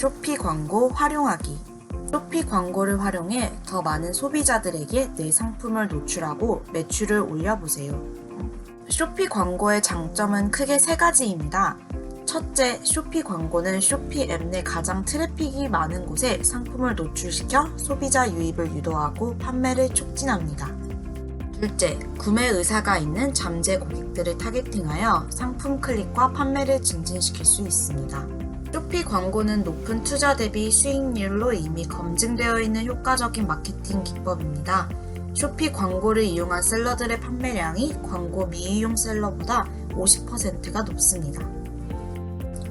쇼피 광고 활용하기. 쇼피 광고를 활용해 더 많은 소비자들에게 내 상품을 노출하고 매출을 올려보세요. 쇼피 광고의 장점은 크게 세 가지입니다. 첫째, 쇼피 광고는 쇼피 앱 내 가장 트래픽이 많은 곳에 상품을 노출시켜 소비자 유입을 유도하고 판매를 촉진합니다. 둘째, 구매 의사가 있는 잠재 고객들을 타겟팅하여 상품 클릭과 판매를 증진시킬 수 있습니다. 쇼피 광고는 높은 투자 대비 수익률로 이미 검증되어 있는 효과적인 마케팅 기법입니다. 쇼피 광고를 이용한 셀러들의 판매량이 광고 미이용 셀러보다 50%가 높습니다.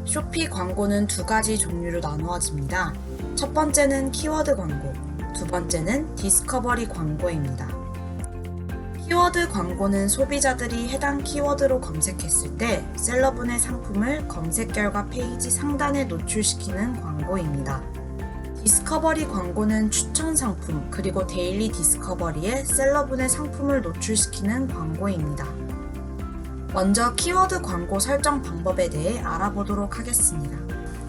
쇼피 광고는 두 가지 종류로 나누어집니다. 첫 번째는 키워드 광고, 두 번째는 디스커버리 광고입니다. 키워드 광고는 소비자들이 해당 키워드로 검색했을 때 셀러분의 상품을 검색 결과 페이지 상단에 노출시키는 광고입니다. 디스커버리 광고는 추천 상품 그리고 데일리 디스커버리에 셀러분의 상품을 노출시키는 광고입니다. 먼저 키워드 광고 설정 방법에 대해 알아보도록 하겠습니다.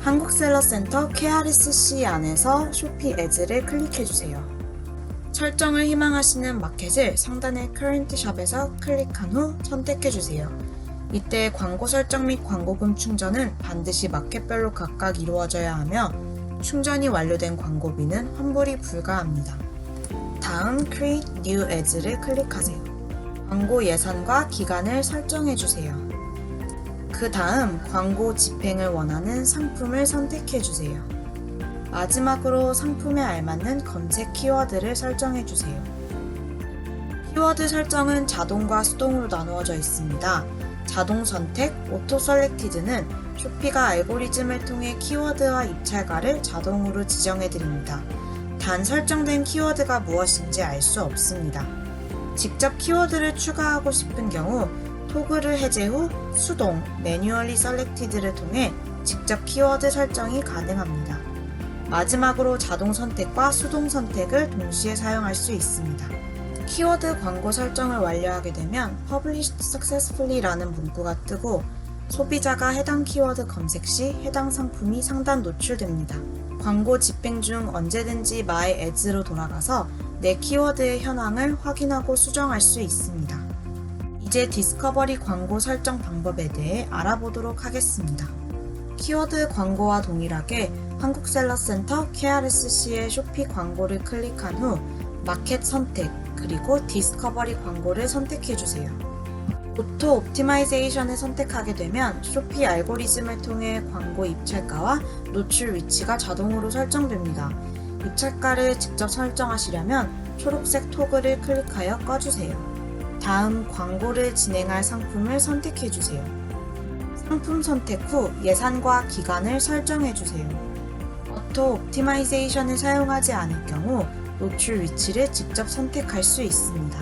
한국셀러센터 KRSC 안에서 쇼피 에즈를 클릭해주세요. 설정을 희망하시는 마켓을 상단의 커런트 샵에서 클릭한 후 선택해주세요. 이때 광고 설정 및 광고금 충전은 반드시 마켓별로 각각 이루어져야 하며 충전이 완료된 광고비는 환불이 불가합니다. 다음 Create New Ads를 클릭하세요. 광고 예산과 기간을 설정해주세요. 그 다음 광고 집행을 원하는 상품을 선택해주세요. 마지막으로 상품에 알맞는 검색 키워드를 설정해 주세요. 키워드 설정은 자동과 수동으로 나누어져 있습니다. 자동 선택, 오토 셀렉티드는 쇼피가 알고리즘을 통해 키워드와 입찰가를 자동으로 지정해 드립니다. 단 설정된 키워드가 무엇인지 알 수 없습니다. 직접 키워드를 추가하고 싶은 경우 토글을 해제 후 수동, 매뉴얼리 셀렉티드를 통해 직접 키워드 설정이 가능합니다. 마지막으로 자동 선택과 수동 선택을 동시에 사용할 수 있습니다. 키워드 광고 설정을 완료하게 되면 Published Successfully라는 문구가 뜨고 소비자가 해당 키워드 검색 시 해당 상품이 상단 노출됩니다. 광고 집행 중 언제든지 My Ads로 돌아가서 내 키워드의 현황을 확인하고 수정할 수 있습니다. 이제 디스커버리 광고 설정 방법에 대해 알아보도록 하겠습니다. 키워드 광고와 동일하게 한국셀러센터 KRSC의 쇼피 광고를 클릭한 후 마켓 선택 그리고 디스커버리 광고를 선택해주세요. 오토 옵티마이제이션을 선택하게 되면 쇼피 알고리즘을 통해 광고 입찰가와 노출 위치가 자동으로 설정됩니다. 입찰가를 직접 설정하시려면 초록색 토글을 클릭하여 꺼주세요. 다음 광고를 진행할 상품을 선택해주세요. 상품 선택 후 예산과 기간을 설정해 주세요. 오토 옵티마이제이션을 사용하지 않을 경우 노출 위치를 직접 선택할 수 있습니다.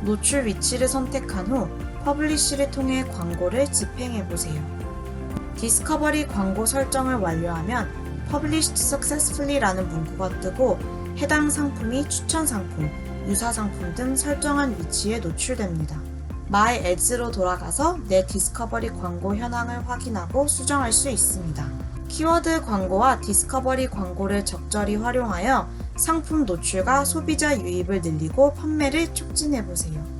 노출 위치를 선택한 후 퍼블리쉬를 통해 광고를 집행해 보세요. 디스커버리 광고 설정을 완료하면 Published Successfully라는 문구가 뜨고 해당 상품이 추천 상품, 유사 상품 등 설정한 위치에 노출됩니다. My Ads로 돌아가서 내 디스커버리 광고 현황을 확인하고 수정할 수 있습니다. 키워드 광고와 디스커버리 광고를 적절히 활용하여 상품 노출과 소비자 유입을 늘리고 판매를 촉진해 보세요.